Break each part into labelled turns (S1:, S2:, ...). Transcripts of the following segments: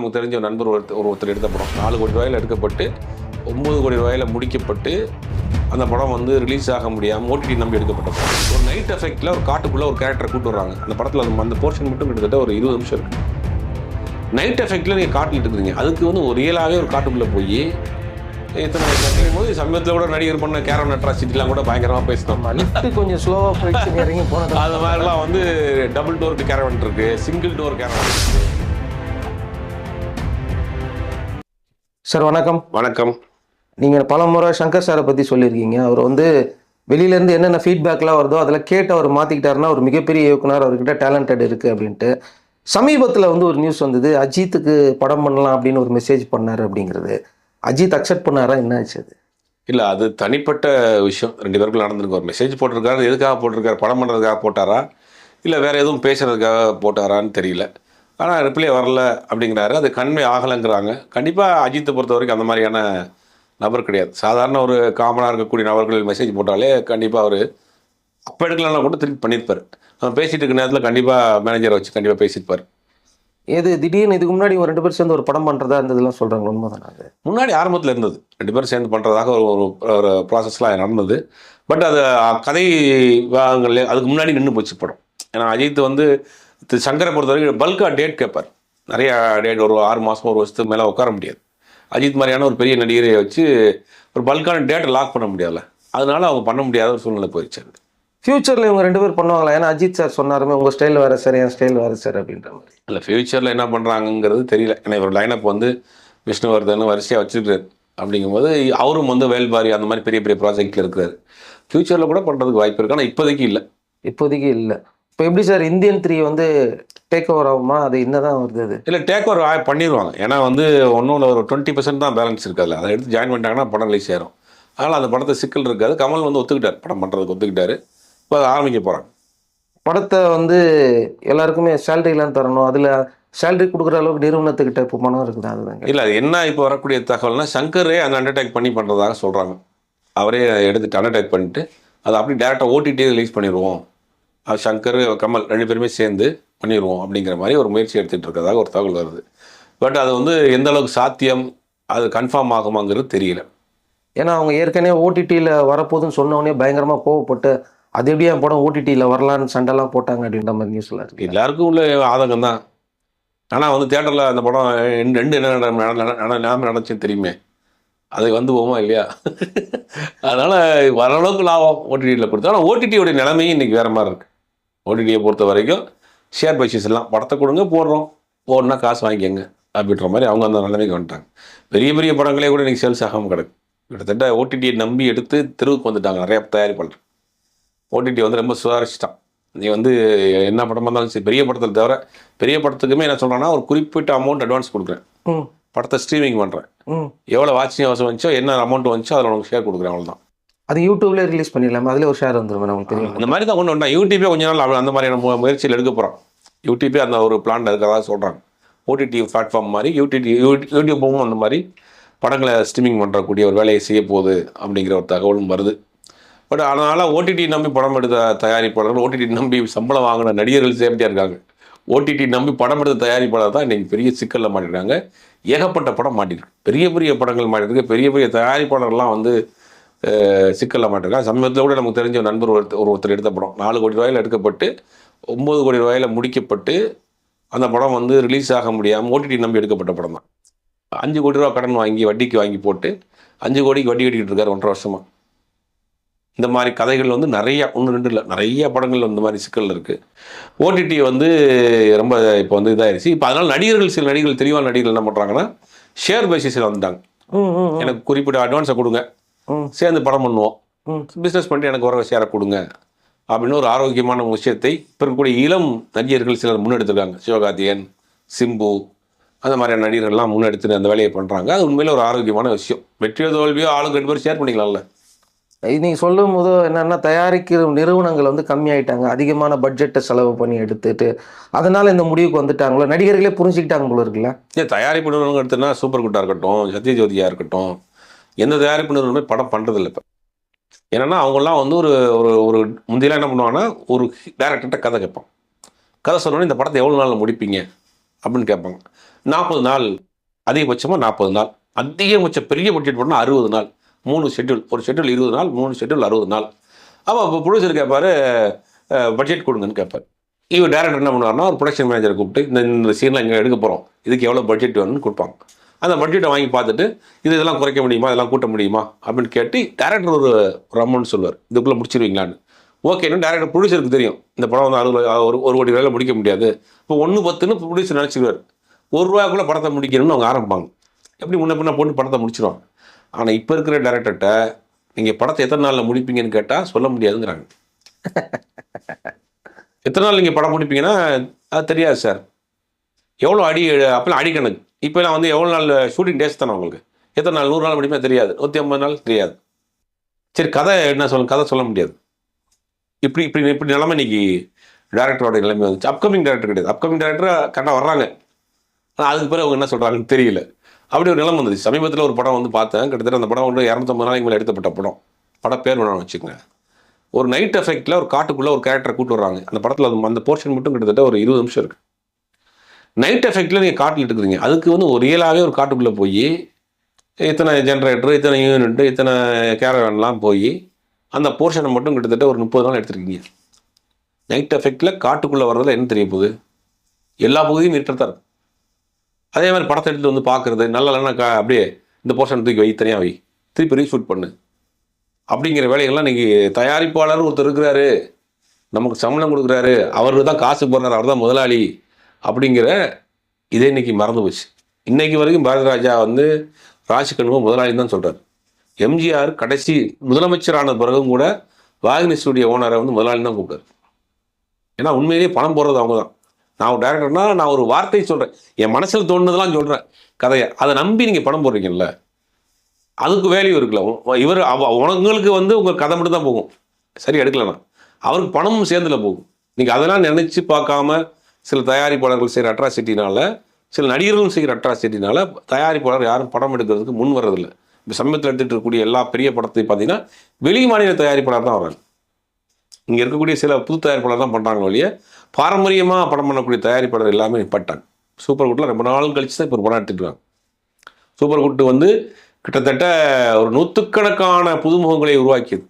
S1: நமக்கு தெரிஞ்ச நண்பர் ஒருத்தர் ஒரு ஒருத்தர் எடுத்த படம். நாலு கோடி ரூபாயில் எடுக்கப்பட்டு ஒம்பது கோடி ரூபாயில் முடிக்கப்பட்டு அந்த படம் வந்து ரிலீஸ் ஆக முடியாமல் ஓடிடி நம்பி எடுக்கப்பட்ட படம். ஒரு நைட் எஃபெக்ட்டில் ஒரு காட்டுக்குள்ளே ஒரு கேரக்டர் கூட்டு வர்றாங்க. அந்த படத்தில் அந்த அந்த போர்ஷன் மட்டும் கிட்டத்தட்ட ஒரு இருபது நிமிஷம் இருக்கு. நைட் எஃபெக்ட்டில் நீங்கள் காட்டில் இருக்கிறீங்க. அதுக்கு வந்து ஒரு ரியலாகவே ஒரு காட்டுக்குள்ளே போய் கட்டிக்கும் போது சமீபத்தில் கூட நடிகர் பண்ண கேரன் அட்ராசிட்டிலாம் கூட பயங்கரமாக பேசினோம்.
S2: கொஞ்சம் ஸ்லோவாக போயிடுச்சு இறங்கி போனது
S1: அது மாதிரிலாம் வந்து டபுள் டோருக்கு கேரவன் இருக்கு சிங்கிள் டோர் கேரவன் இருக்கு
S2: சார் வணக்கம்.
S1: வணக்கம்.
S2: நீங்கள் பல முறை சங்கர் சாரை பற்றி சொல்லியிருக்கீங்க. அவர் வந்து வெளியிலேருந்து என்னென்ன ஃபீட்பேக்லாம் வருதோ அதில் கேட்டு அவர் மாற்றிக்கிட்டாருன்னா ஒரு மிகப்பெரிய இயக்குனர் அவர்கிட்ட டேலண்டட் இருக்குது அப்படின்ட்டு. சமீபத்தில் வந்து ஒரு நியூஸ் வந்தது அஜித்துக்கு படம் பண்ணலாம் அப்படின்னு ஒரு மெசேஜ் பண்ணார் அப்படிங்கிறது. அஜித் அக்செப்ட் பண்ணாரா? என்ன ஆச்சு அது?
S1: இல்லை அது தனிப்பட்ட விஷயம். ரெண்டு பேருக்கும் நடந்திருக்கு. ஒரு மெசேஜ் போட்டிருக்காரு எதுக்காக போட்டிருக்காரு? படம் பண்ணுறதுக்காக போட்டாரா? இல்லை வேற எதுவும் பேசுறதுக்காக போட்டாரான்னு தெரியல. ஆனால் ரிப்ளை வரல அப்படிங்கிறாரு. அது கண்மை ஆகலைங்கிறாங்க. கண்டிப்பாக அஜித்தை பொறுத்த வரைக்கும் அந்த மாதிரியான நபர் கிடையாது. சாதாரண ஒரு காமனாக இருக்கக்கூடிய நபர்கள் மெசேஜ் போட்டாலே கண்டிப்பாக அவர் அப்போ எடுக்கலன்னா கூட திருப்பி பண்ணியிருப்பார் அவன் பேசிட்டு இருக்க நேரத்தில் கண்டிப்பாக மேனேஜரை வச்சு கண்டிப்பாக பேசியிருப்பார்
S2: எது திடீர்னு இதுக்கு முன்னாடி ஒரு ரெண்டு பேர் சேர்ந்து ஒரு படம் பண்ணுறதா இருந்ததுலாம் சொல்கிறாங்க உண்மைதானே அது?
S1: முன்னாடி ஆரம்பத்தில் இருந்தது. ரெண்டு பேரும் சேர்ந்து பண்ணுறதாக ஒரு ஒரு ஒரு ப்ராசஸ்லாம் நடந்தது. பட் அது கதை அதுக்கு முன்னாடி நின்று போச்சு படம். ஏன்னா அஜித் வந்து திரு சங்கரை பொறுத்த வரைக்கும் பல்காக டேட் கேட்பார் நிறைய டேட் ஒரு ஆறு மாதம் ஒரு வருஷத்துக்கு மேலே உட்கார முடியாது. அஜித் மாதிரியான ஒரு பெரிய நடிகரை வச்சு ஒரு பல்கான டேட்டை லாக் பண்ண முடியாதுல்ல. அதனால அவங்க பண்ண முடியாத ஒரு சூழ்நிலை போயிடுச்சு அது
S2: ஃப்யூச்சரில் இவங்க ரெண்டு பேர் பண்ணுவாங்களா? ஏன்னா அஜித் சார் சொன்னாருமே உங்கள் ஸ்டைல் வேறு சார் என் ஸ்டைல் வேறு சார் அப்படின்ற மாதிரி.
S1: இல்லை ஃப்யூச்சரில் என்ன பண்ணுறாங்கங்கிறது தெரியல. ஏன்னா இவர் லைனப் வந்து விஷ்ணுவர்தன் வரிசையாக வச்சுருக்காரு. அப்படிங்கும்போது அவரும் வந்து வேல்பாரி அந்த மாதிரி பெரிய பெரிய ப்ராஜெக்டில் இருக்கிறாரு. ஃப்யூச்சரில் கூட பண்ணுறதுக்கு வாய்ப்பு இருக்கு. ஆனால் இப்போதைக்கு இல்லை.
S2: இப்போதைக்கு இல்லை. இப்போ எப்படி சார் இந்தியன் த்ரீ வந்து டேக் ஓவர் ஆகுமா? அது என்னதான் வருது அது?
S1: இல்லை டேக் ஓவர் பண்ணிடுவாங்க ஏன்னா வந்து ஒன்றும் ஒரு டுவெண்ட்டி பர்சன்ட் தான் பேலன்ஸ் இருக்காது அதை எடுத்து ஜாயின் பண்ணிட்டாங்கன்னா படம் ரிலீஸ் ஆயிரும். அதனால் அந்த படத்தை சிக்கல் இருக்காது. கமல் வந்து ஒத்துக்கிட்டார். படம் பண்ணுறதுக்கு ஒத்துக்கிட்டாரு. இப்போ அதை ஆரம்பிக்க போகிறாங்க
S2: படத்தை வந்து எல்லாருக்குமே சேலரிலாம் தரணும். அதில் சேலரி கொடுக்குற அளவுக்கு நிறுவனத்துக்கிட்ட இப்போ பணம் இருக்குது? அதுதாங்க
S1: இல்லை அது என்ன இப்போ வரக்கூடிய தகவல்னா சங்கரே அந்த அண்டர்டேக் பண்ணி பண்ணுறதாக சொல்கிறாங்க அவரே எடுத்துட்டு அண்டர்டேக் பண்ணிட்டு அதை அப்படி டேரெக்டாக ஓடிடி ரிலீஸ் பண்ணிடுவோம். சங்கர் கமல் ரெண்டு பேருமே சேர்ந்து பண்ணிடுவோம் அப்படிங்கிற மாதிரி ஒரு முயற்சி எடுத்துகிட்டு இருக்கிறதாக ஒரு தகவல் வருது. பட் அது வந்து எந்த அளவுக்கு சாத்தியம் அது கன்ஃபார்ம் ஆகுமாங்கிறது தெரியல.
S2: ஏன்னா அவங்க ஏற்கனவே ஓடிடியில் வரப்போகுதுன்னு சொன்னோடனே பயங்கரமாக கோவப்பட்டு அது எப்படி என் படம் ஓடிடியில் வரலான்னு சண்டைலாம் போட்டாங்க அப்படின்ற மாதிரி நியூஸ்லாம் இருக்கு.
S1: எல்லாருக்கும் உள்ள ஆதங்கம் தான். ஆனால் வந்து தேட்டரில் அந்த படம் ரெண்டு என்ன நிலைமை நடந்துச்சுன்னு தெரியுமே. அது வந்து போமா இல்லையா? அதனால் வர அளவுக்கு லாபம் ஓடிடியில் கொடுத்தா ஆனால் ஓடிடியோடைய நிலைமையும் இன்றைக்கி வேறு மாதிரி இருக்குது ஓடிடியை பொறுத்த வரைக்கும் ஷேர் பைசஸ் எல்லாம் படத்தை கொடுங்க போடுறோம். போடனா காசு வாங்கிக்கங்க அப்படின்ற மாதிரி அவங்க அந்த நிலைமைக்கு வந்துட்டாங்க. பெரிய பெரிய படங்களே கூட இன்றைக்கி சேல்ஸ் ஆகாமல் கிடக்கு. கிட்டத்தட்ட ஓடிடியை நம்பி எடுத்து தெருவுக்கு வந்துட்டாங்க நிறைய தயாரிப்பாளர் ஓடிடி வந்து ரொம்ப சுதாரிச்சிட்டான். நீ வந்து என்ன படமாக இருந்தாலும் சரி பெரிய படத்தில் தவிர பெரிய படத்துக்குமே என்ன சொல்கிறேன்னா ஒரு குறிப்பிட்ட அமௌண்ட் அட்வான்ஸ் கொடுக்குறேன். படத்தை ஸ்ட்ரீமிங் பண்ணுறேன் எவ்வளோ வாட்சிங் அவசரம் வந்துச்சோ என்ன அமௌண்ட் வந்துச்சோ அதில் உனக்கு ஷேர் கொடுக்குறேன் அவ்வளோதான்
S2: அது யூடியூப்லேயே ரிலீஸ் பண்ணிடலாமா. அதிலே ஒரு ஷேர் வந்துடும் நமக்கு தெரியும்.
S1: அந்த மாதிரி தான் கொண்டு வந்தா யூடியூபே கொஞ்ச நாள் அந்த மாதிரியான முயற்சியில் எடுக்க போகிறோம் யூடியூபே அந்த ஒரு பிளான் இருக்கிறதா சொல்கிறாங்க ஓடிடி பிளாட்ஃபார்ம் மாதிரி யூடிடி யூடியூப்பும் அந்த மாதிரி படங்களை ஸ்ட்ரீமிங் பண்ணுறக்கூடிய ஒரு வேலையை செய்ய போகுது அப்படிங்கிற ஒரு தகவலும் வருது. பட் அதனால் ஓடிடி நம்பி படம் எடுத்த தயாரிப்பாளர்கள் ஓடிடி நம்பி சம்பளம் வாங்கின நடிகர்கள் சேஃப்டியாக இருக்காங்க. ஓடிடி நம்பி படம் எடுத்த தயாரிப்பாளர் தான் இன்றைக்கி பெரிய சிக்கலில் மாட்டிருக்காங்க. ஏகப்பட்ட படம் மாட்டிருக்கு. பெரிய பெரிய படங்கள் மாட்டிருக்கு. பெரிய பெரிய தயாரிப்பாளர்லாம் வந்து சிக்கலில் மாட்டிருக்காங்க சமீபத்தில் கூட நமக்கு தெரிஞ்ச நண்பர் ஒருத்தர் ஒரு ஒருத்தர் எடுத்த படம். நாலு கோடி ரூபாயில் எடுக்கப்பட்டு ஒம்பது கோடி ரூபாயில் முடிக்கப்பட்டு அந்த படம் வந்து ரிலீஸ் ஆக முடியாமல் ஓடிடி நம்பி எடுக்கப்பட்ட படம் தான். அஞ்சு கோடி ரூபா கடன் வாங்கி வட்டிக்கு வாங்கி போட்டு அஞ்சு கோடிக்கு வட்டி கட்டிக்கிட்டு இருக்காரு ஒன்றரை வருஷமா. இந்த மாதிரி கதைகள் வந்து நிறைய ஒன்று ரெண்டு இல்லை நிறைய படங்கள் இந்த மாதிரி சிக்கல் இருக்குது ஓடிடி வந்து ரொம்ப இப்போ வந்து இதாயிருச்சு. இப்போ அதனால் நடிகர்கள் சில நடிகர்கள் தெளிவான நடிகர்கள் என்ன பண்ணுறாங்கன்னா ஷேர் பேசிஸில் வந்துட்டாங்க. எனக்கு குறிப்பிட்ட அட்வான்ஸை கொடுங்க. சேர்ந்து படம் பண்ணுவோம்.
S2: ம்.
S1: பிஸ்னஸ் பண்ணிட்டு எனக்கு வர ஷேரை கொடுங்க. அப்படின்னு ஒரு ஆரோக்கியமான விஷயத்தை இருக்கக்கூடிய இளம் நடிகர்கள் சிலர் முன்னெடுத்திருக்காங்க. சிவகார்த்திகேயன் சிம்பு அந்த மாதிரியான நடிகர்கள்லாம் முன்னெடுத்து அந்த வேலையை பண்ணுறாங்க அது உண்மையில ஒரு ஆரோக்கியமான விஷயம். வெற்றியோ தோல்வியோ ஆளுக்கு ரெண்டு பேரும் ஷேர் பண்ணிக்கலாம்ல.
S2: நீங்கள் சொல்லும் போது என்னன்னா தயாரிக்கிற நிறுவனங்கள் வந்து கம்மியாயிட்டாங்க. அதிகமான பட்ஜெட்டை செலவு பண்ணி எடுத்துட்டு அதனால இந்த முடிவுக்கு வந்துட்டாங்களோ? நடிகர்களே புரிஞ்சுக்கிட்டாங்க போல இருக்குல்ல.
S1: ஏன் தயாரிப்பு நிறுவனம் எடுத்தோன்னா சூப்பர் குட்டா இருக்கட்டும் சத்யஜோதியா இருக்கட்டும் எந்த தயாரிப்பு நிறுவனமே படம் பண்ணுறதில்ல இப்போ. என்னன்னா அவங்கெல்லாம் வந்து ஒரு ஒரு ஒரு முந்தையெல்லாம் என்ன பண்ணுவாங்கன்னா ஒரு டேரக்டர்கிட்ட கதை கேட்பான். கதை சொன்னோன்னே இந்த படத்தை எவ்வளோ நாளில் முடிப்பீங்க? அப்படின்னு கேட்பாங்க. நாற்பது நாள் அதிகபட்சமாக நாற்பது நாள். அதிகபட்ச பெரிய பட்ஜெட் பண்ணால் அறுபது நாள். மூணு ஷெட்யூல் ஒரு ஷெட்யூல் இருபது நாள் மூணு ஷெட்யூல் அறுபது நாள். அப்போ இப்போ ப்ரொடியூசர் கேட்பார் பட்ஜெட் கொடுங்கன்னு கேட்பார். இவர் டேரக்டர் என்ன பண்ணுவார்னா ஒரு ப்ரொடக்ஷன் மேனேஜரை கூப்பிட்டு இந்த இந்த சீனில் இங்கே எடுக்க போகிறோம் இதுக்கு எவ்வளோ பட்ஜெட் வேணும்னு கொடுப்பாங்க. அந்த பட்ஜெட்டை வாங்கி பார்த்துட்டு இது இதெல்லாம் குறைக்க முடியுமா? இதெல்லாம் கூட்ட முடியுமா? அப்படின்னு கேட்டு டேரக்டர் ஒரு ஒரு அமௌண்ட் சொல்லுவார். இதுக்குள்ளே முடிச்சிருவீங்களான்னு. ஓகேன்னு டேரக்டர் ப்ரொடியூசருக்கு தெரியும். இந்த படம் வந்து அறுபது ஒரு ஒரு கோடி ரூபாயில் முடிக்க முடியாது. இப்போ ஒன்று பத்துன்னு ப்ரொடியூசர் நினச்சிக்குவார் ஒரு ரூபாய்க்குள்ளே படத்தை முடிக்கணும்னு அவங்க ஆரம்பிப்பாங்க. எப்படி முன்ன பின்ன போட்டு படத்தை முடிச்சிருவாங்க? ஆனால் இப்போ இருக்கிற டேரக்டர்கிட்ட நீங்கள் படத்தை எத்தனை நாளில் முடிப்பீங்கன்னு கேட்டால் சொல்ல முடியாதுங்கிறாங்க. எத்தனை நாள் நீங்கள் படம் முடிப்பீங்கன்னா அது தெரியாது சார் எவ்வளோ அடி அப்போலாம் அடிக்கணக்கு இப்போலாம் வந்து எவ்வளோ நாள் ஷூட்டிங் டேஸ் தானே உங்களுக்கு? எத்தனை நாள்? நூறு நாள் முடியுமே தெரியாது. நூற்றி ஐம்பது நாள் தெரியாது. சரி கதை என்ன சொல்ல கதை சொல்ல முடியாது. இப்படி இப்படி இப்படி நிலைமை இன்னைக்கு டேரக்டரோட நிலைமை வந்துச்சு. அப்கமிங் டேரக்டர் கிடையாது. அப்கமிங் டேரக்டர் கரெக்டாக வர்றாங்க. ஆனால் அதுக்கு பிறகு அவங்க என்ன சொல்கிறாங்கன்னு தெரியல. அப்படி ஒரு நிலைமை வந்துச்சு. சமீபத்தில் ஒரு படம் வந்து பார்த்தேன். கிட்டத்தட்ட அந்த படம் வந்து இரநூத்தம்பது நாளைக்கு மேலே எடுத்தப்பட்ட படம். படம் பேர் வேணாம்னு வச்சுக்கோங்க. ஒரு நைட் எஃபெக்டில் ஒரு காட்டுக்குள்ளே ஒரு கேரக்டரை கூட்டு வர்றாங்க. அந்த படத்தில் அந்த போர்ஷன் மட்டும் கிட்டத்தட்ட ஒரு இருபது நிமிஷம் இருக்குது நைட் எஃபெக்டில் நீங்கள் காட்டில் எடுக்குறீங்க அதுக்கு வந்து ஒரு ரியலாகவே ஒரு காட்டுக்குள்ளே போய் இத்தனை ஜென்ரேட்டர் இத்தனை யூனிட்டு இத்தனை கேரவேன்லாம் போய் அந்த போர்ஷனை மட்டும் கிட்டத்தட்ட ஒரு முப்பது நாள் எடுத்துருக்கீங்க. நைட் எஃபெக்டில் காட்டுக்குள்ளே வர்றதில் என்ன தெரிய போகுது? எல்லா பகுதியும் இருட்டர் இருக்கும். அதே மாதிரி படத்தை எடுத்துகிட்டு வந்து பார்க்குறது நல்லா இல்லைன்னா கா அப்படியே இந்த போர்ஷன் தூக்கி வை தனியாக வை. திருப்பி ரீஷூட் பண்ணு. அப்படிங்கிற வேலைகள்லாம் இன்றைக்கி தயாரிப்பாளர் ஒருத்தர் இருக்கிறாரு. நமக்கு சம்பளம் கொடுக்குறாரு. அவர் தான் காசு போடுறாரு. அவர் தான் முதலாளி. அப்படிங்கிற இதே இன்னைக்கு மறந்து போச்சு. இன்னைக்கு வரைக்கும் பாரதி ராஜா வந்து ராஜ் முதலாளி முதலாளின்னு தான் சொல்கிறார் எம்ஜிஆர் கடைசி முதலமைச்சரான பிறகும் கூட வாகினி ஸ்டுடியோ ஓனரை வந்து முதலாளி தான் கூப்பிட்டாரு. ஏன்னா உண்மையிலேயே பணம் போடுறது அவங்க தான் நான் ஒரு டேரக்டர்னா நான் ஒரு வார்த்தை சொல்கிறேன் என் மனசில் தோணுனதெல்லாம் சொல்கிறேன் கதையை. அதை நம்பி நீங்கள் பணம் போடுறீங்கல்ல. அதுக்கு வேல்யூ இருக்குல்ல. இவர் அவ வந்து உங்கள் கதை மட்டும் தான் போகும். சரி எடுக்கலண்ணா. அவருக்கு பணமும் சேர்ந்துல போகும். நீங்கள் அதெல்லாம் நினச்சி பார்க்காம சில தயாரிப்பாளர்கள் செய்கிற அட்ராசிட்டினால் சில நடிகர்களும் செய்கிற அட்ராசிட்டினால் தயாரிப்பாளர் யாரும் படம் எடுக்கிறதுக்கு முன் வரதில்லை இப்போ சமயத்தில் எடுத்துகிட்டு இருக்கக்கூடிய எல்லா பெரிய படத்தையும் பார்த்தீங்கன்னா வெளி மாநில தயாரிப்பாளர் தான் வராங்க இங்கே இருக்கக்கூடிய சில புது தயாரிப்பாளர் தான் பண்ணுறாங்க வழியே பாரம்பரியமாக படம் பண்ணக்கூடிய தயாரிப்பாளர் எல்லாமே நிப்பாட்டாங்க சூப்பர் குட்டில் ரொம்ப நாள் கழிச்சு தான் இப்போ ஒரு படம் எடுத்துட்டுருக்காங்க சூப்பர் குட்டு வந்து கிட்டத்தட்ட ஒரு நூற்றுக்கணக்கான புதுமுகங்களை உருவாக்கியது.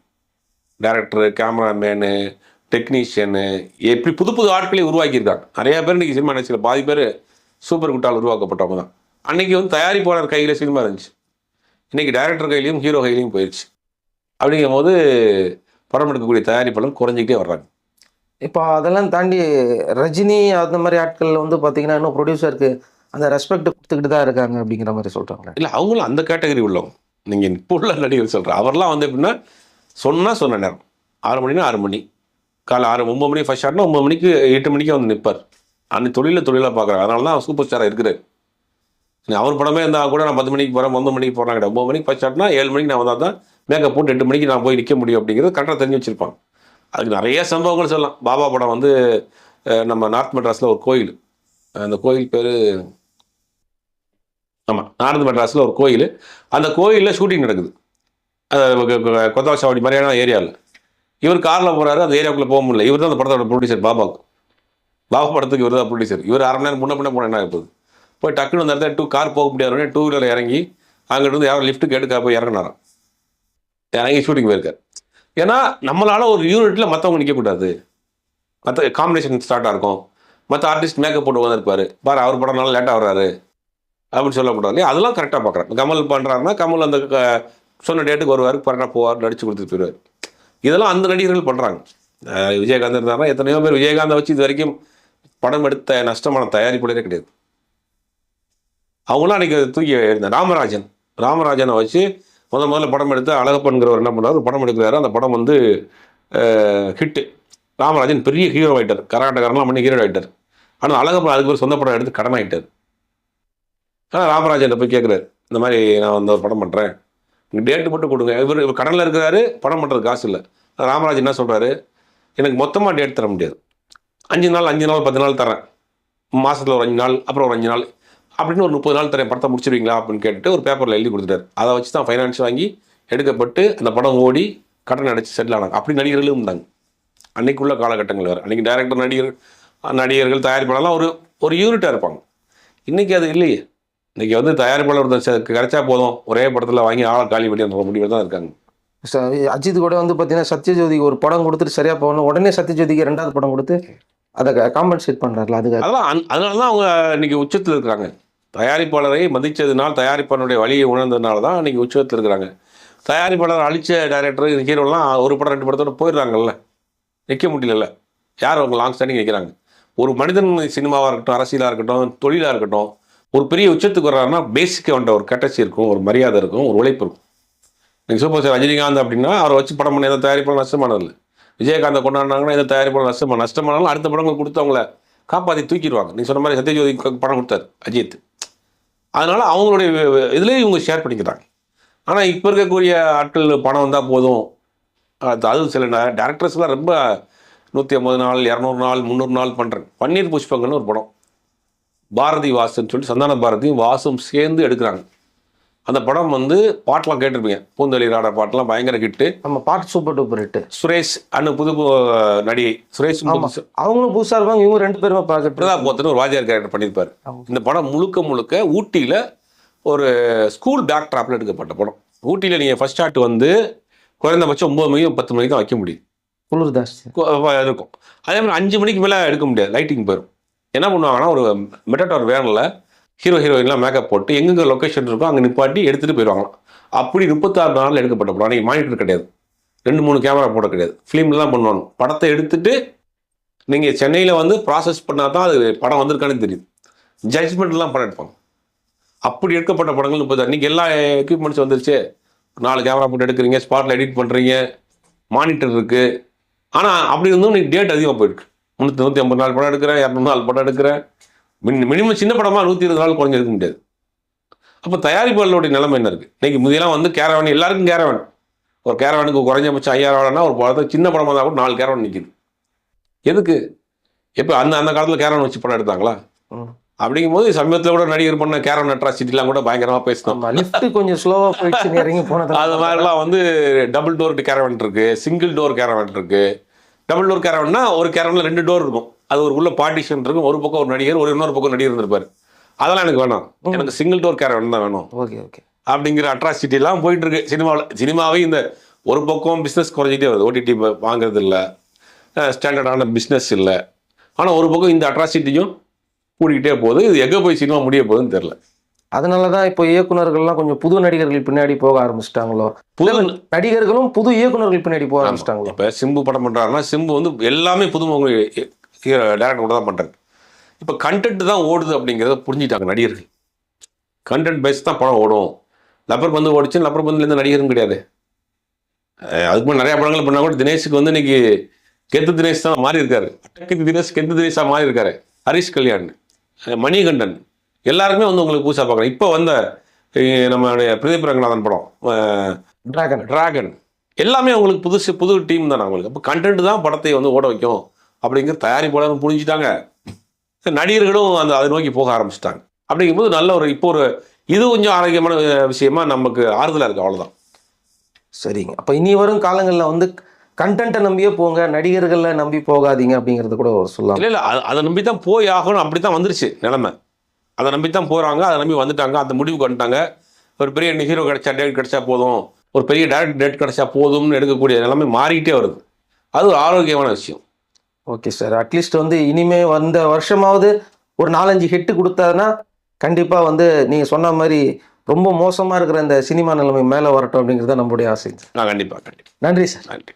S1: டேரக்டரு கேமராமேனு டெக்னீஷியனு எப்படி புது புது ஆட்களை உருவாக்கியிருக்காங்க. நிறைய பேர் இன்றைக்கி சினிமா இண்டஸ்ட்ரியில் பாதி பேர் சூப்பர் குட்டால் உருவாக்கப்பட்டவங்க தான். அன்றைக்கி வந்து தயாரிப்பாளர் கையில் சினிமா இருந்துச்சு. இன்றைக்கி டைரக்டர் கையிலையும் ஹீரோ கையிலையும் போயிடுச்சு அப்படிங்கும் போது படம் எடுக்கக்கூடிய தயாரிப்பாளர் குறைஞ்சிக்கிட்டே வர்றாங்க.
S2: இப்போ அதெல்லாம் தாண்டி ரஜினி அந்த மாதிரி ஆட்கள் வந்து பார்த்தீங்கன்னா இன்னும் ப்ரொடியூசருக்கு அந்த ரெஸ்பெக்ட் கொடுத்துக்கிட்டு தான் இருக்காங்க அப்படிங்கிற மாதிரி சொல்கிறாங்களே
S1: இல்லை அவங்களும் அந்த கேட்டகரி உள்ளவங்க. நீங்கள் இப்போ உள்ள நடிகர் சொல்கிறேன் அவர்லாம் வந்து எப்படின்னா சொன்னால் சொன்ன நேரம். ஆறு மணினா ஆறு மணி. காலை ஆறு ஒம்பது மணிக்கு ஃபர்ஸ்ட் ஷாட்னா ஒம்பது மணிக்கு எட்டு மணிக்கு வந்து நிற்பார் அன்னைக்கு தொழிலில் தொழிலாக பார்க்குறாரு அதனால தான் சூப்பர் ஸ்டாராக இருக்கிறார். அவர் படமே இருந்தால் கூட நான் பத்து மணிக்கு போகிறேன் ஒன்பது மணிக்கு போகிறேன் கிடையாது ஒம்பது மணிக்கு ஃபர்ஸ்ட் ஷாட்னா ஏழு மணிக்கு நான் வந்தால் தான் மேக்கப் போட்டு எட்டு மணிக்கு நான் போய் நிற்க முடியும் அப்படிங்கிறது கரெக்டாக தெரிஞ்சு வச்சுருப்பான் அதுக்கு நிறைய சம்பவங்கள் சொல்லலாம். பாபா படம் வந்து நம்ம நார்த் மெட்ராஸில் ஒரு கோயில். அந்த கோயில் பேர் ஆமாம் நார்த் மெட்ராஸில் ஒரு கோயில். அந்த கோயிலில் ஷூட்டிங் நடக்குது. கொத்தவாசாவடி மாதிரியான ஏரியாவில் இவர் காரில் போகிறாரு அந்த ஏரியாவுக்குள்ளே போக முடியல. இவர் தான் அந்த படத்தோட ப்ரொடியூசர் பாபாவுக்கு பாபா படத்துக்கு இவர் தான் ப்ரொடியூசர் இவர் அரை மணி நேரம் முன்ன பின்ன போனால் என்ன இருப்பது போய் டக்குன்னு அந்த இடத்துல டூ கார் போக முடியாதுனே டூ வீலர் இறங்கி அங்கிட்டு யாரும் யாரோ லிஃப்ட்டுக்கு போய் இறங்கினாராம். இறங்கி ஷூட்டிங் போயிருக்கார். ஏன்னா நம்மளால் ஒரு யூனிட்டில் மற்றவங்க நிற்கக்கூடாது மற்ற காம்பினேஷன் ஸ்டார்ட்டாக இருக்கும். மற்ற ஆர்டிஸ்ட் மேக்கப் போட்டு வந்திருப்பாரு பாரு அவர் படம்னால லேட்டாக வர்றாரு அப்படின்னு சொல்லக்கூடாது இல்லையா? அதெல்லாம் கரெக்டாக பார்க்குறேன் கமல் பண்ணுறாருன்னா கமல் அந்த சொன்ன டேட்டுக்கு வருவார் பரணா போவார் நடிச்சு கொடுத்துட்டு போயிடுவார் இதெல்லாம் அந்த நடிகர்கள் பண்ணுறாங்க விஜயகாந்த் இருந்தாருன்னா எத்தனையோ பேர் விஜயகாந்தை வச்சு இது வரைக்கும் படம் எடுத்த நஷ்டமான தயாரிப்பாளரே கிடையாது. அவங்களாம் அன்றைக்கி தூக்கி இருந்தேன் ராமராஜன். ராமராஜனை வச்சு முத முதல்ல படம் எடுத்து அழகப்பன்கிறவர் என்ன பண்ணுறாரு படம் எடுக்கிறாரு. அந்த படம் வந்து ஹிட்டு. ராமராஜன் பெரிய ஹீரோ ஆகிட்டார் கராட்டக்காரன்லாம் பண்ணி ஹீரோ ஆகிட்டார் ஆனால் அழகப்பன் அதுக்கு ஒரு சொந்த படம் எடுத்து கடன் ஆகிட்டார் ஆனால் ராமராஜன் போய் கேட்குறாரு இந்த மாதிரி நான் வந்து ஒரு படம் பண்ணுறேன் டேட்டு மட்டும் கொடுங்க. இவர் இவர் கடனில் இருக்கிறாரு பணம் பண்ணுறது காசு இல்லை. ராமராஜ் என்ன சொல்கிறாரு எனக்கு மொத்தமாக டேட் தர முடியாது. அஞ்சு நாள் அஞ்சு நாள் பத்து நாள் தரேன். மாதத்தில் ஒரு அஞ்சு நாள் அப்புறம் ஒரு அஞ்சு நாள். அப்படின்னு ஒரு முப்பது நாள் தரேன். படத்தை முடிச்சிருவீங்களா அப்படின்னு கேட்டுட்டு ஒரு பேப்பரில் எழுதி கொடுத்துட்டாரு. அதை வச்சு தான் ஃபைனான்ஸ் வாங்கி எடுக்கப்பட்டு அந்த படம் ஓடி கடன் அடைச்சி செட்டில் ஆனாங்க. அப்படி நடிகர்களும் இருந்தாங்க. அன்னைக்குள்ள காலகட்டங்கள் வேறு. அன்றைக்கி டேரக்டர் நடிகர் நடிகர்கள் தயாரிப்பாளர்லாம் ஒரு ஒரு யூனிட்டாக இருப்பாங்க. இன்றைக்கி அது இல்லையே. இன்னைக்கு வந்து தயாரிப்பாளர் ஒருத்தர் கிடைச்சா போதும். ஒரே படத்தில் வாங்கி ஆளை காலி பண்ணின்ற முடிவில் தான் இருக்காங்க.
S2: அஜித் கூட வந்து பார்த்தீங்கன்னா சத்யஜோதிக்கு ஒரு படம் கொடுத்துட்டு சரியா போகணும். உடனே சத்யஜோதிக்கு ரெண்டாவது படம் கொடுத்து அதை காம்பன்சேட் பண்றாருல அதுக்கு
S1: அதெல்லாம் அதனால தான் அவங்க இன்னைக்கு உச்சத்தில் இருக்கிறாங்க தயாரிப்பாளரை மதிச்சதுனால் தயாரிப்பாளருடைய வழியை உணர்ந்ததுனால தான் இன்னைக்கு உச்சத்தில் இருக்கிறாங்க. தயாரிப்பாளர் அழிச்ச டைரக்டர் ஹீரோலாம் ஒரு படம் ரெண்டு படத்தோட போயிடுறாங்கல்ல. நிற்க முடியல யார் அவங்க லாங் ஸ்டாண்டிங் நிற்கிறாங்க ஒரு மனிதன் சினிமாவாக இருக்கட்டும் அரசியலாக இருக்கட்டும் தொழிலாக இருக்கட்டும் ஒரு பெரிய உச்சத்துக்கு வர்றாருன்னா பேசிக்காக வந்துட்ட ஒரு கட்டச்சி இருக்கும் ஒரு மரியாதை இருக்கும் ஒரு உழைப்பு இருக்கும். நீங்கள் சூப்பர் ஸ்டார் ரஜினிகாந்த் அப்படின்னா அவரை வச்சு படம் பண்ணி எந்த தயாரிப்பாளர் நஷ்டமானதில்லை விஜயகாந்தை கொண்டாடினாங்கன்னா எந்த தயாரிப்பாளர் நஷ்டமா நஷ்டமானாலும் அடுத்த படங்கள் கொடுத்து அவங்கள காப்பாற்றி தூக்கிடுவாங்க. நீங்கள் சொன்ன மாதிரி சத்யஜோதி படம் கொடுத்தாரு அஜித். அதனால் அவங்களுடைய இதுலேயே இவங்க ஷேர் பண்ணிக்கிறாங்க. ஆனால் இப்போ இருக்கக்கூடிய ஆட்கள் பணம் வந்தால் போதும். அது சில டேரக்டர்ஸ்லாம் ரொம்ப நூற்றி ஐம்பது நாள் இரநூறு நாள் முந்நூறு நாள் பண்ணுறேன் பன்னீர் புஷ்பங்கள்னு ஒரு படம். பாரதி வாசுன்னு சொல்லி சந்தான பாரதியும் வாசும் சேர்ந்து எடுக்கிறாங்க. அந்த படம் வந்து பாட்டெலாம் கேட்டிருப்பீங்க. பூந்தொழி ராட பாட்டெலாம் பயங்கர ஹிட்டு.
S2: நம்ம பாட்டு சூப்பர் டூப்பர் ஹிட்
S1: சுரேஷ் அண்ணு புது நடிகை. சுரேஷ்
S2: அவங்களும் புதுசா இருப்பாங்க இவங்க ரெண்டு பேருமே பார்க்கறது
S1: பிரதாப் போத்தன் ஒரு வாத்தியார் கேரக்டர் பண்ணியிருப்பார். இந்த படம் முழுக்க முழுக்க ஊட்டியில் ஒரு ஸ்கூல் பேக் ட்ராப்பில் எடுக்கப்பட்ட படம். ஊட்டியில் நீங்கள் ஃபர்ஸ்ட் ஷாட் வந்து குறைந்தபட்சம் ஒம்பது மணிக்கு பத்து மணிக்கு தான் வைக்க முடியும்.
S2: குளிர்
S1: வ- இருக்கும். அதே மாதிரி அஞ்சு மணிக்கு மேலே எடுக்க முடியாது. லைட்டிங் போயிடும் என்ன பண்ணுவாங்கன்னா ஒரு மெட்டடார் வேனில் ஹீரோ ஹீரோயின்லாம் மேக்கப் போட்டு எங்கெங்கே லொக்கேஷன் இருக்கோ அங்கே நிப்பாட்டி எடுத்துகிட்டு போயிடுவாங்களாம் அப்படி முப்பத்தாறு நாளில் எடுக்கப்பட்ட படம். அன்றைக்கி மானிட்டர் கிடையாது. ரெண்டு மூணு கேமரா போட கிடையாது. ஃபிலிமில் தான் பண்ணுவாங்க. படத்தை எடுத்துட்டு நீங்கள் சென்னையில் வந்து ப்ராசஸ் பண்ணால் தான் அது படம் வந்திருக்கான்னு தெரியுது. ஜட்ஜ்மெண்ட்லாம் படம் எடுப்பாங்க. அப்படி எடுக்கப்பட்ட படங்கள் இப்போ இன்றைக்கி எல்லா எக்யூப்மெண்ட்ஸ் வந்துருச்சு. நாலு கேமரா போட்டு எடுக்கிறீங்க ஸ்பாட்டில் எடிட் பண்ணுறீங்க மானிட்டர் இருக்குது ஆனால் அப்படி இருந்தும் நீ டேட் அதிகமாக போயிருக்கு. முந்நூற்றி நூற்றி ஐம்பது நாள் படம் எடுக்கிறேன் இரநூறு நாள் படம் எடுக்கிறேன். மின் மினிமம் சின்ன படமாக நூற்றி இருபது நாள் குறைஞ்சி எடுக்க முடியாது. அப்போ தயாரிப்பாளருடைய நிலைமை என்ன இருக்குது இன்னைக்கு முதியெல்லாம் வந்து கேரவன் எல்லாருக்கும் கேரவன் ஒரு கேரவனுக்கு குறைஞ்சபட்சம் ஐயாயிரம் ரூபானா ஒரு படத்தை சின்ன படமாக தான் கூட நாலு கேரவன் நிற்கிது எதுக்கு? எப்போ அந்த அந்த காலத்தில் கேரவன் வச்சு படம் எடுத்தாங்களா?
S2: ம்.
S1: அப்படிங்கும்போது சமீபத்தில் கூட நடிகர் பண்ண கேரவன் அட்ராசிட்டிலாம் கூட பயங்கரமாக பேசினோம்.
S2: லிஃப்ட் கொஞ்சம் ஸ்லோவா போயிடுச்சு இறங்கி போனது
S1: அது மாதிரிலாம் வந்து டபுள் டோர் கேரவன் இருக்கு சிங்கிள் டோர் கேரவன் இருக்கு. டபுள் டோர் கேரவன்னா ஒரு கேரவனில் ரெண்டு டோர் இருக்கும். அது ஒரு உள்ள பார்ட்டிஷன் இருக்கும். ஒரு பக்கம் ஒரு நடிகர் ஒரு இன்னொரு பக்கம் நடிகர் இருந்திருப்பாரு. அதெல்லாம் எனக்கு வேணாம். எனக்கு சிங்கிள் டோர் கேரவன் தான் வேணும்.
S2: Okay okay.
S1: அப்படிங்கிற அட்ராசிட்டி எல்லாம் போயிட்டு இருக்கு சினிமாவில் சினிமாவே இந்த ஒரு பக்கம் பிஸ்னஸ் குறைஞ்சிட்டே வருது. ஓடிடி வாங்குறது இல்லை. ஸ்டாண்டர்டான பிஸ்னஸ் இல்லை. ஆனால் ஒரு பக்கம் இந்த அட்ராசிட்டியும் கூடிக்கிட்டே போகுது. இது எங்கே போய் சினிமா முடிய போகுதுன்னு தெரில
S2: அதனால தான் இப்போ இயக்குனர்கள்லாம் கொஞ்சம் புது நடிகர்கள் பின்னாடி போக ஆரம்பிச்சிட்டாங்களோ?
S1: புது
S2: நடிகர்களும் புது இயக்குனர்கள் பின்னாடி போக ஆரம்பிச்சிட்டாங்களோ?
S1: இப்போ சிம்பு படம் பண்ணுறாருன்னா சிம்பு வந்து எல்லாமே புதுமுக டேரக்டர் கூட தான் பண்ணுறாரு இப்போ கண்டென்ட் தான் ஓடுது அப்படிங்கிறத புரிஞ்சுட்டாங்க நடிகர்கள். கண்டென்ட் பேஸ் தான் படம் ஓடும். லப்பர் பந்து ஓடிச்சு லப்பர் பந்துலேருந்து நடிகரும் கிடையாது. அதுக்கு முன்னாடி நிறைய படங்கள் பண்ணா கூட தினேஷுக்கு வந்து இன்னைக்கு கெத்து தினேஷ் தான் மாறி இருக்காரு. அட்டக்கு தினேஷ் கெத்து தினேஷாக மாறி இருக்காரு. ஹரிஷ் கல்யாண் மணிகண்டன். எல்லாருமே வந்து உங்களுக்கு புதுசாக பார்க்குறேன் இப்போ வந்த நம்மளுடைய பிரதீப் ரங்கநாதன் படம்
S2: டிராகன்
S1: டிராகன் எல்லாமே அவங்களுக்கு புதுசு புது டீம் தானே அவங்களுக்கு. அப்போ கண்டென்ட் தான் படத்தை வந்து ஓட வைக்கும். அப்படிங்கிற தயாரிப்பாளரும் புரிஞ்சுட்டாங்க. நடிகர்களும் அந்த அதை நோக்கி போக ஆரம்பிச்சிட்டாங்க. அப்படிங்கும்போது நல்ல ஒரு இப்போ ஒரு இது கொஞ்சம் ஆரோக்கியமான விஷயமா நமக்கு ஆறுதலாக இருக்குது அவ்வளோதான்
S2: சரிங்க. அப்போ இனி வரும் காலங்களில் வந்து கண்டென்ட்டை நம்பியே போங்க நடிகர்களை நம்பி போகாதீங்க அப்படிங்கறது கூட சொல்லலாம்.
S1: இல்லை இல்லை. அதை அதை நம்பி தான் போய் ஆகணும். அப்படி தான் வந்துருச்சு நிலமை. அதை நம்பி தான் போகிறாங்க அதை நம்பி வந்துட்டாங்க அந்த முடிவுக்கு வந்துட்டாங்க. ஒரு பெரிய ஹீரோ கிடைச்சா டேட் கிடைச்சா போதும். ஒரு பெரிய டேரக்ட் டேட் கிடைச்சா போதும்னு எடுக்கக்கூடிய நிலைமை மாறிக்கிட்டே வருது. அது ஒரு ஆரோக்கியமான விஷயம்.
S2: ஓகே சார் அட்லீஸ்ட் வந்து இனிமே வந்த வருஷமாவது ஒரு நாலஞ்சு ஹிட் கொடுத்தாருன்னா கண்டிப்பாக வந்து நீங்கள் சொன்ன மாதிரி ரொம்ப மோசமாக இருக்கிற இந்த சினிமா நிலைமை மேலே வரட்டும் அப்படிங்கிறது நம்மளுடைய ஆசை.
S1: நான் கண்டிப்பாக கண்டிப்பாக
S2: நன்றி சார்
S1: நன்றி.